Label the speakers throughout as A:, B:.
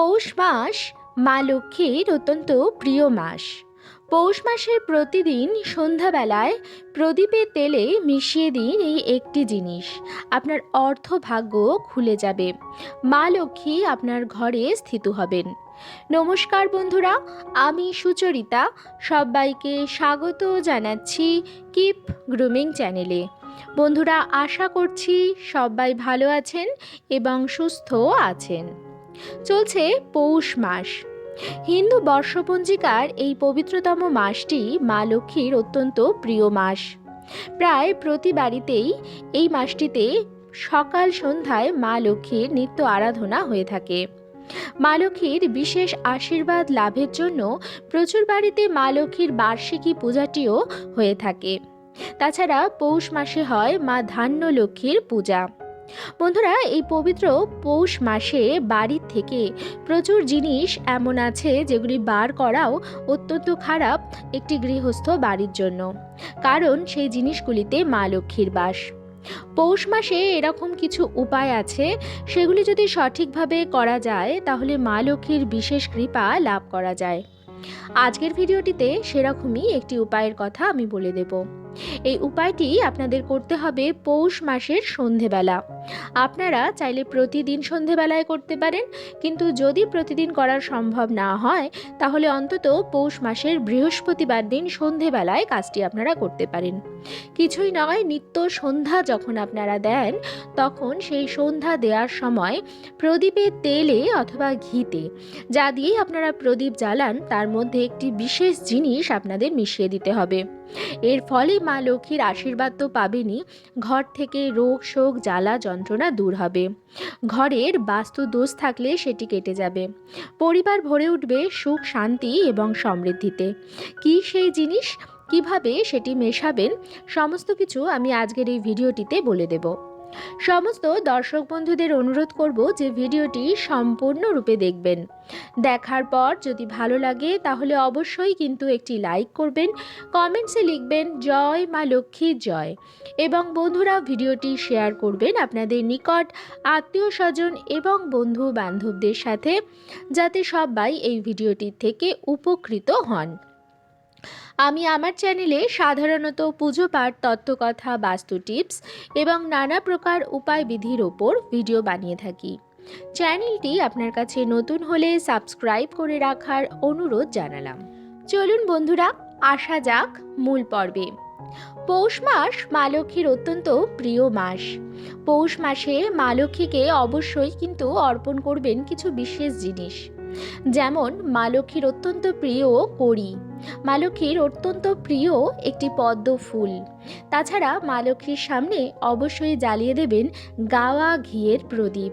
A: পৌষ মাস মা লক্ষ্মীর অত্যন্ত প্রিয় মাস। পৌষ মাসের প্রতিদিন সন্ধ্যাবেলায় প্রদীপের তেলে মিশিয়ে দিন এই একটি জিনিস। আপনার অর্থ ভাগ্য খুলে যাবে। মা লক্ষ্মী আপনার ঘরে স্থিত হবেন। নমস্কার বন্ধুরা, আমি সুচরিতা। সবাইকে স্বাগত জানাচ্ছি কিপ গ্রুমিং চ্যানেলে। বন্ধুরা, আশা করছি সবাই ভালো আছেন এবং সুস্থ আছেন। চলছে পৌষ মাস। হিন্দু বর্ষপঞ্জিকার এই পবিত্রতম মাসটি মা লক্ষ্মীর অত্যন্ত প্রিয় মাস। প্রায় প্রতি বাড়িতেই এই মাসটিতে সকাল সন্ধ্যায় মা লক্ষ্মীর নিত্য আরাধনা হয়ে থাকে। মা লক্ষ্মীর বিশেষ আশীর্বাদ লাভের জন্য প্রচুর বাড়িতে মা লক্ষ্মীর বার্ষিকী পূজাটিও হয়ে থাকে। তাছাড়া পৌষ মাসে হয় মা ধান্য লক্ষ্মীর পূজা। বন্ধুরা, এই পবিত্র পৌষ মাসে বাড়ির থেকে প্রচুর জিনিস এমন আছে যেগুলি বার করাও অত্যন্ত খারাপ একটি গৃহস্থ বাড়ির জন্য। কারণ সেই জিনিসগুলিতে মা লক্ষ্মীর বাস। পৌষ মাসে এরকম কিছু উপায় আছে, সেগুলি যদি সঠিকভাবে করা যায়, তাহলে মা লক্ষ্মীর বিশেষ কৃপা লাভ করা যায়। আজকের ভিডিওটিতে সেরকমই একটি উপায়ের কথা আমি বলে দেব। এই উপায়টি আপনাদের করতে হবে পৌষ মাসের সন্ধেবেলা। আপনারা চাইলে প্রতিদিন সন্ধেবেলায় করতে পারেন, কিন্তু যদি প্রতিদিন করা সম্ভব না হয়, তাহলে অন্তত পৌষ মাসের বৃহস্পতিবার দিন সন্ধেবেলায় কাজটি আপনারা করতে পারেন। কিছুই নয়, নিত্য সন্ধ্যা যখন আপনারা দেন, তখন সেই সন্ধ্যা দেওয়ার সময় প্রদীপের তেলে অথবা ঘিতে, যা দিয়েই আপনারা প্রদীপ জ্বালান, তার মধ্যে একটি বিশেষ জিনিস আপনাদের মিশিয়ে দিতে হবে। এর ফলে মা লক্ষ্মীর আশীর্বাদ তো পাবেনই। ঘর থেকে রোগ, শোক, জ্বালা, যন্ত্রণা দূর হবে। ঘরের বাস্তু দোষ থাকলে সেটি কেটে যাবে। পরিবার ভরে উঠবে সুখ, শান্তি এবং সমৃদ্ধিতে। কি সেই জিনিস? কীভাবে সেটি মেশাবেন? সমস্ত কিছু আমি আজকের এই ভিডিওটিতে বলে দেব। সমস্ত দর্শক বন্ধুদের অনুরোধ করব যে ভিডিওটি সম্পূর্ণরূপে দেখবেন। দেখার পর যদি ভালো লাগে, তাহলে অবশ্যই কিন্তু একটি লাইক করবেন, কমেন্টসে লিখবেন, জয় মা লক্ষ্মীর জয়। এবং বন্ধুরা, ভিডিওটি শেয়ার করবেন আপনাদের নিকট আত্মীয় স্বজন এবং বন্ধু বান্ধবদের সাথে, যাতে সবাই এই ভিডিওটির থেকে উপকৃত হন। আমি আমার চ্যানেলে সাধারণত পুজো পাঠ, তত্ত্বকথা, বাস্তু টিপস এবং নানা প্রকার উপায় বিধির ওপর ভিডিও বানিয়ে থাকি। চ্যানেলটি আপনার কাছে নতুন হলে সাবস্ক্রাইব করে রাখার অনুরোধ জানালাম। চলুন বন্ধুরা, আসা যাক মূল পর্বে। পৌষ মাস মা লক্ষ্মীর অত্যন্ত প্রিয় মাস। পৌষ মাসে মা লক্ষ্মীকে অবশ্যই কিন্তু অর্পণ করবেন কিছু বিশেষ জিনিস। যেমন মা লক্ষ্মীর অত্যন্ত প্রিয় কড়ি। মা লক্ষ্মীর অত্যন্ত প্রিয় একটি পদ্ম ফুল। তাছাড়া মা লক্ষ্মীর সামনে অবশ্যই জ্বালিয়ে দেবেন গাওয়া ঘিয়ের প্রদীপ।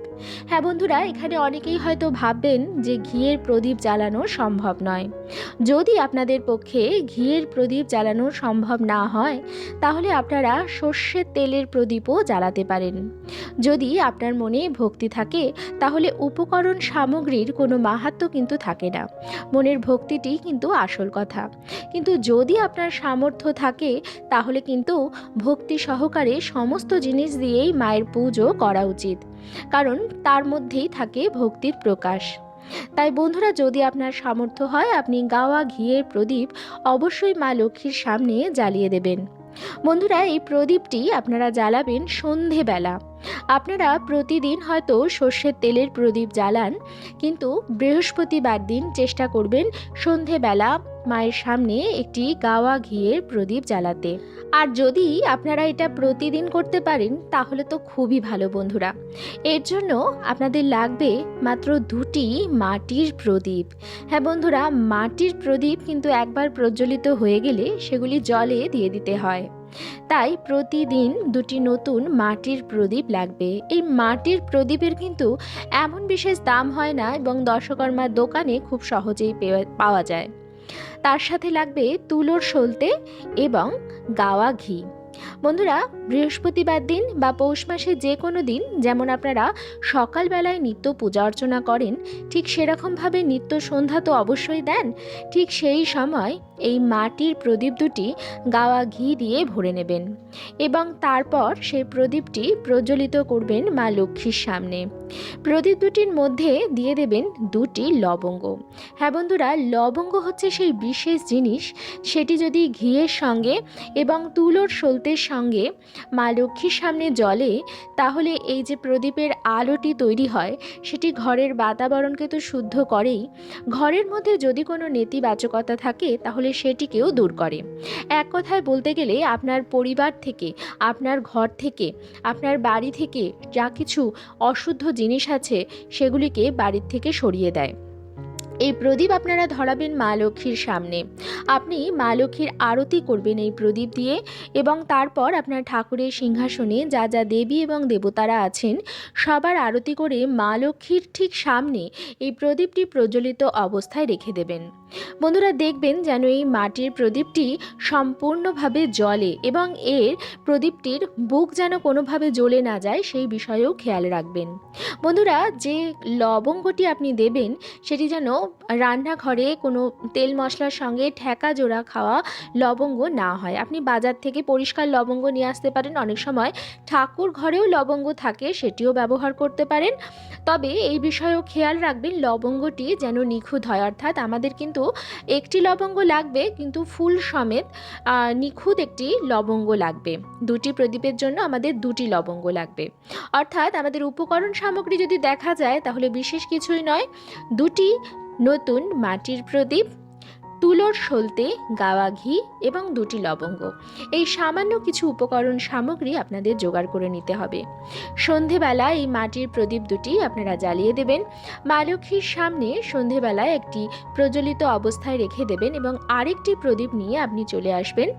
A: হ্যাঁ বন্ধুরা, এখানে অনেকেই হয়তো ভাববেন যে ঘিয়ের প্রদীপ জ্বালানো সম্ভব নয়। যদি আপনাদের পক্ষে ঘিয়ের প্রদীপ জ্বালানো সম্ভব না হয়, তাহলে আপনারা সর্ষের তেলের প্রদীপও জ্বালাতে পারেন। যদি আপনার মনে ভক্তি থাকে, তাহলে উপকরণ সামগ্রীর কোনো মাহাত্ম কিন্তু থাকে না। মনের ভক্তিটি কিন্তু আসল কথা। কিন্তু যদি আপনার সামর্থ্য থাকে, তাহলে কিন্তু ভক্তি সহকারে সমস্ত জিনিস দিয়েই মায়ের পুজো করা উচিত। কারণ তার মধ্যেই থাকে ভক্তির প্রকাশ। তাই বন্ধুরা, যদি আপনার সামর্থ্য হয়, আপনি গাওয়া ঘিয়ের প্রদীপ অবশ্যই মা লক্ষ্মীর সামনে জ্বালিয়ে দেবেন। বন্ধুরা, এই প্রদীপটি আপনারা জ্বালাবেন সন্ধেবেলা। আপনারা প্রতিদিন হয়তো সর্ষের তেলের প্রদীপ জ্বালান, কিন্তু বৃহস্পতিবার দিন চেষ্টা করবেন সন্ধেবেলা মায়ের সামনে একটি গাওয়া ঘিয়ের প্রদীপ জ্বালাতে। আর যদি আপনারা এটা প্রতিদিন করতে পারেন, তাহলে তো খুবই ভালো বন্ধুরা। এর জন্য আপনাদের লাগবে মাত্র দুটি মাটির প্রদীপ। হ্যাঁ বন্ধুরা, মাটির প্রদীপ কিন্তু একবার প্রজ্বলিত হয়ে গেলে সেগুলি জলে দিয়ে দিতে হয়। তাই প্রতিদিন দুটি নতুন মাটির প্রদীপ লাগবে। এই মাটির প্রদীপের কিন্তু এমন বিশেষ দাম হয় না এবং দশকর্মার দোকানে খুব সহজেই পাওয়া যায়। তার সাথে লাগবে তুলোর সলতে এবং গাওয়া ঘি। বন্ধুরা বৃহস্পতিবার দিন বা পৌষ মাসে যে কোনো দিন, যেমন আপনারা সকালবেলায় নিত্য পূজা অর্চনা করেন, ঠিক সেরকমভাবে নিত্য সন্ধ্যা তো অবশ্যই দেন, ঠিক সেই সময় এই মাটির প্রদীপ দুটি গাওয়া ঘি দিয়ে ভরে নেবেন এবং তারপর সেই প্রদীপটি প্রজ্বলিত করবেন মা লক্ষ্মীর সামনে। প্রদীপ দুটির মধ্যে দিয়ে দেবেন দুটি লবঙ্গ। হ্যাঁ বন্ধুরা, লবঙ্গ হচ্ছে সেই বিশেষ জিনিস, সেটি যদি ঘিয়ের সঙ্গে এবং তুলোর সলতের সঙ্গে মা লক্ষ্মীর সামনে জলে তাহলে এই যে প্রদীপের আলোটি তৈরি হয়, সেটি ঘরের বাতাবরণকে তো শুদ্ধ করেই। ঘরের মধ্যে যদি কোনো নেতিবাচকতা থাকে, তাহলে সেটিকেও দূর করে। এক কথায় বলতে গেলে, আপনার পরিবার থেকে, আপনার ঘর থেকে, আপনার বাড়ি থেকে যা কিছু অশুদ্ধ জিনিস আছে, সেগুলিকে বাড়ির থেকে সরিয়ে দেয়। এই প্রদীপ আপনারা ধরাবেন মা লক্ষ্মীর সামনে। আপনি মা লক্ষ্মীর আরতি করবেন এই প্রদীপ দিয়ে এবং তারপর আপনার ঠাকুরের সিংহাসনে যা যা দেবী এবং দেবতারা আছেন, সবার আরতি করে মা লক্ষ্মীর ঠিক সামনে এই প্রদীপটি প্রজ্বলিত অবস্থায় রেখে দেবেন। বন্ধুরা দেখবেন যেন এই মাটির প্রদীপটি সম্পূর্ণভাবে জ্বলে এবং এর প্রদীপটির বুক যেন কোনোভাবে জ্বলে না যায়, সেই বিষয়েও খেয়াল রাখবেন। বন্ধুরা, যে লবঙ্গটি আপনি দেবেন, সেটি যেন রান্নাঘরে কোনো তেল মশলার সঙ্গে ঠেকা জোড়া খাওয়া লবঙ্গ না হয়। আপনি বাজার থেকে পরিষ্কার লবঙ্গ নিয়ে আসতে পারেন, অনেক সময় ঠাকুর ঘরেও লবঙ্গ থাকে, সেটিও ব্যবহার করতে পারেন। তবে এই বিষয়েও খেয়াল রাখবেন, লবঙ্গটি যেন নিখুঁত হয়, অর্থাৎ আমাদের কিন্তু একটি লবঙ্গ লাগবে, কিন্তু ফুল সমেত নিখুঁত একটি লবঙ্গ লাগবে। দুটি প্রদীপের জন্য আমাদের দুটি লবঙ্গ লাগবে। অর্থাৎ আমাদের উপকরণ সামগ্রী যদি দেখা যায়, তাহলে বিশেষ কিছুই নয়। দুটি নতুন মাটির প্রদীপ তুলোর সলতে, গাওয়া ঘি এবং দুটি লবঙ্গ। এই সামান্য কিছু উপকরণ সামগ্রী আপনাদের জোগাড় করে নিতে হবে। সন্ধেবেলা এই মাটির প্রদীপ দুটি আপনারা জ্বালিয়ে দেবেন। মা লক্ষ্মীর সামনে সন্ধেবেলায় একটি প্রজ্বলিত অবস্থায় রেখে দেবেন এবং আরেকটি প্রদীপ নিয়ে আপনি চলে আসবেন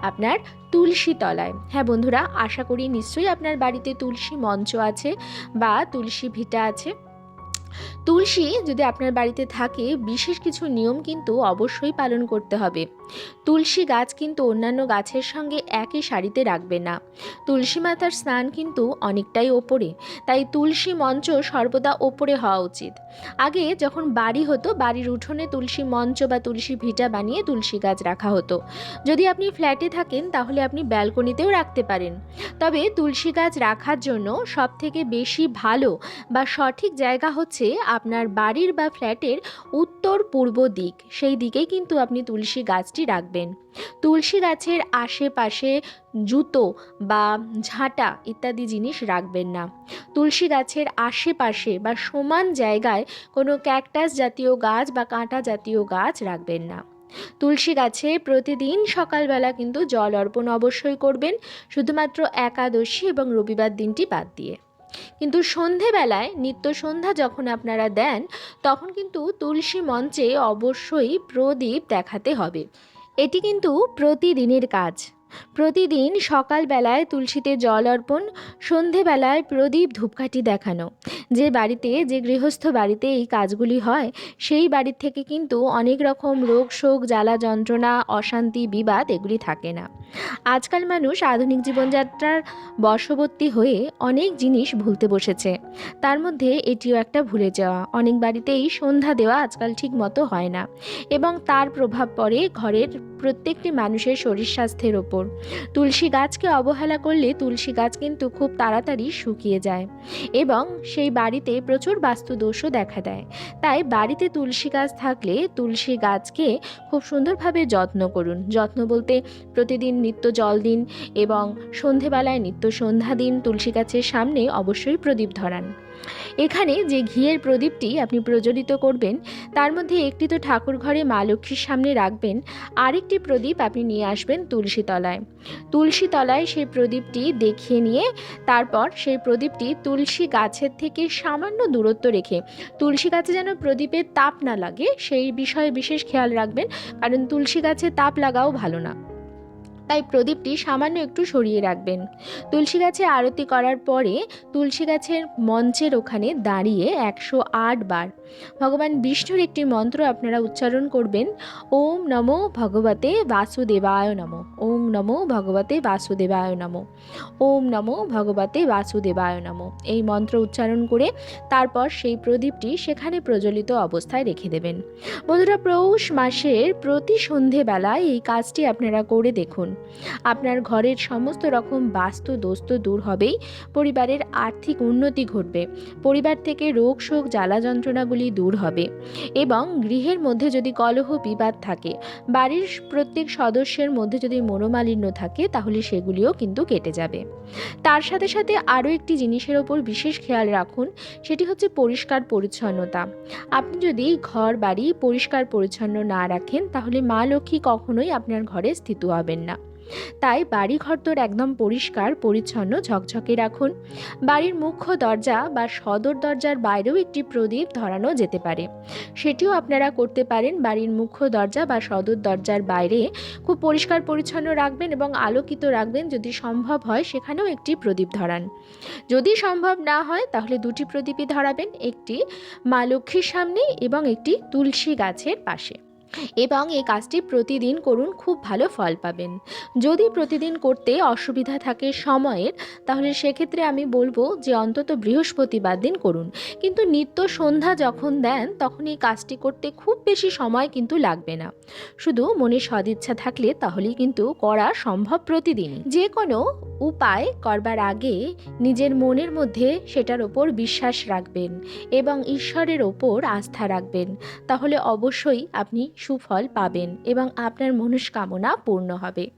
A: আপনার তুলসী তলায়। হ্যাঁ বন্ধুরা, আশা করি নিশ্চয়ই আপনার বাড়িতে তুলসী মঞ্চ আছে বা তুলসী ভিটা আছে। তুলসী যদি আপনার বাড়িতে থাকে বিশেষ কিছু নিয়ম কিন্তু অবশ্যই পালন করতে হবে। তুলসী গাছ কিন্তু অন্যান্য গাছের সঙ্গে একই সারিতে রাখবে না। তুলসী মাতার স্নান কিন্তু অনেকটাই ওপরে, তাই তুলসী মঞ্চ সর্বদা ওপরে হওয়া উচিত। আগে যখন বাড়ি হতো, বাড়ির উঠোনে তুলসী মঞ্চ বা তুলসী ভিটা বানিয়ে তুলসী গাছ রাখা হতো। যদি আপনি ফ্ল্যাটে থাকেন, তাহলে আপনি ব্যালকনিতেও রাখতে পারেন। তবে তুলসী গাছ রাখার জন্য সবথেকে বেশি ভালো বা সঠিক জায়গা হচ্ছে আপনার বাড়ির বা ফ্ল্যাটের উত্তর পূর্ব দিক। সেই দিকেই কিন্তু আপনি তুলসী গাছটি রাখবেন। তুলসী গাছের আশেপাশে জুতো বা ঝাঁটা ইত্যাদি জিনিস রাখবেন না। তুলসী গাছের আশেপাশে বা সমান জায়গায় কোনো ক্যাকটাস জাতীয় গাছ বা কাঁটা জাতীয় গাছ রাখবেন না। তুলসী গাছে প্রতিদিন সকালবেলা কিন্তু জল অর্পণ অবশ্যই করবেন। শুধুমাত্র একাদশী এবং রবিবার দিনটি বাদ দিয়ে। কিন্তু সন্ধেবেলায়, নিত্য সন্ধ্যা যখন আপনারা দেন, তখন কিন্তু তুলসী মঞ্চে অবশ্যই প্রদীপ দেখাতে হবে। এটি কিন্তু প্রতিদিনের কাজ। প্রতিদিন সকালবেলায় তুলসীতে জল অর্পণ, সন্ধেবেলায় প্রদীপ ধূপকাঠি দেখানো। যে বাড়িতে, যে গৃহস্থ বাড়িতে এই কাজগুলি হয়, সেই বাড়ির থেকে কিন্তু অনেক রকম রোগ শোক, জ্বালা যন্ত্রণা, অশান্তি, বিবাদ এগুলি থাকে না। আজকাল মানুষ আধুনিক জীবনযাত্রার বশবর্তী হয়ে অনেক জিনিস ভুলতে বসেছে। তার মধ্যে এটিও একটা ভুলে যাওয়া। অনেক বাড়িতেই সন্ধ্যা দেওয়া আজকাল ঠিক মতো হয় না। এবং তার প্রভাব পড়ে ঘরের প্রত্যেকটি মানুষের শরীর স্বাস্থ্যের ওপর। তুলসী গাছকে অবহেলা করলে তুলসী গাছ কিন্তু খুব তাড়াতাড়ি শুকিয়ে যায় এবং সেই বাড়িতে প্রচুর বাস্তুদোষও দেখা দেয়। তাই বাড়িতে তুলসী গাছ থাকলে তুলসী গাছকে খুব সুন্দরভাবে যত্ন করুন। যত্ন বলতে প্রতিদিন নিত্য জল দিন এবং সন্ধেবেলায় নিত্য সন্ধ্যা দিন তুলসী গাছের সামনে অবশ্যই প্রদীপ ধরান। এখানে যে ঘিয়ের প্রদীপটি আপনি প্রজ্বলিত করবেন, তার মধ্যে একটি তো ঠাকুর ঘরে মা লক্ষ্মীর সামনে রাখবেন, আরেকটি প্রদীপ আপনি নিয়ে আসবেন তুলসী তলায়। তুলসী তলায় সেই প্রদীপটি দেখিয়ে নিয়ে তারপর সেই প্রদীপটি তুলসী গাছের থেকে সামান্য দূরত্ব রেখে, তুলসী গাছে যেন প্রদীপের তাপ না লাগে, সেই বিষয়ে বিশেষ খেয়াল রাখবেন, কারণ তুলসী গাছে তাপ লাগাও ভালো না। তাই প্রদীপটি সামান্য একটু সরিয়ে রাখবেন। তুলসী গাছে আরতি করার পরে তুলসী গাছের মঞ্চের ওখানে দাঁড়িয়ে একশো আট বার। ভগবান বিষ্ণুর একটি মন্ত্র আপনারা উচ্চারণ করবেন, ওম নমো ভগবতে বাসুদেবায় নমো, ওম নমো ভগবতে বাসুদেবায় নমো, ওম নমো ভগবতে বাসুদেবায় নমো। এই মন্ত্র উচ্চারণ করে তারপর সেই প্রদীপটি সেখানে প্রজ্বলিত অবস্থায় রেখে দেবেন। বন্ধুরা, পৌষ মাসের প্রতি সন্ধেবেলায় এই কাজটি আপনারা করে দেখুন। আপনার ঘরের সমস্ত রকম বাস্তু দোস্ত দূর হবেই, পরিবারের আর্থিক উন্নতি ঘটবে, পরিবার থেকে রোগ শোক জ্বালা যন্ত্রণাগুলি দূর হবে এবং গৃহের মধ্যে যদি কলহ বিবাদ থাকে, বাড়ির প্রত্যেক সদস্যের মধ্যে যদি মনোমালিন্য থাকে, তাহলে সেগুলিও কিন্তু কেটে যাবে। তার সাথে সাথে আরও একটি জিনিসের ওপর বিশেষ খেয়াল রাখুন, সেটি হচ্ছে পরিষ্কার পরিচ্ছন্নতা। আপনি যদি ঘর, বাড়ি পরিষ্কার পরিচ্ছন্ন না রাখেন, তাহলে মা লক্ষ্মী কখনোই আপনার ঘরে স্থিত হবেন না। তাই বাড়ি ঘর তোর একদম পরিষ্কার, পরিচ্ছন্ন, ঝকঝকে রাখুন। বাড়ির মুখ্য দরজা বা সদর দরজার বাইরেও একটি প্রদীপ ধরানো যেতে পারে। সেটিও আপনারা করতে পারেন। বাড়ির মুখ্য দরজা বা সদর দরজার বাইরে খুব পরিষ্কার, পরিচ্ছন্ন রাখবেন এবং আলোকিত রাখবেন। যদি সম্ভব হয়, সেখানেও একটি প্রদীপ ধরান। যদি সম্ভব না হয়, তাহলে দুটি প্রদীপই ধরাবেন। একটি মা লক্ষ্মীর সামনে এবং একটি তুলসী গাছের পাশে। এবং এই কাজটি প্রতিদিন করুন, খুব ভালো ফল পাবেন। যদি প্রতিদিন করতে অসুবিধা থাকে সময়ের, তাহলে সেক্ষেত্রে আমি বলব যে অন্তত বৃহস্পতিবার দিন করুন। কিন্তু নিত্য সন্ধ্যা যখন দেন, তখন এই কাজটি করতে খুব বেশি সময় কিন্তু লাগবে না। শুধু মনে সদিচ্ছা থাকলে তাহলেই কিন্তু করা সম্ভব প্রতিদিনই। যে কোনো উপায় করবার আগে নিজের মনের মধ্যে সেটার ওপর বিশ্বাস রাখবেন এবং ঈশ্বরের ওপর আস্থা রাখবেন। তাহলে অবশ্যই আপনি সুফল পাবেন এবং আপনার মনস্কামনা পূর্ণ হবে।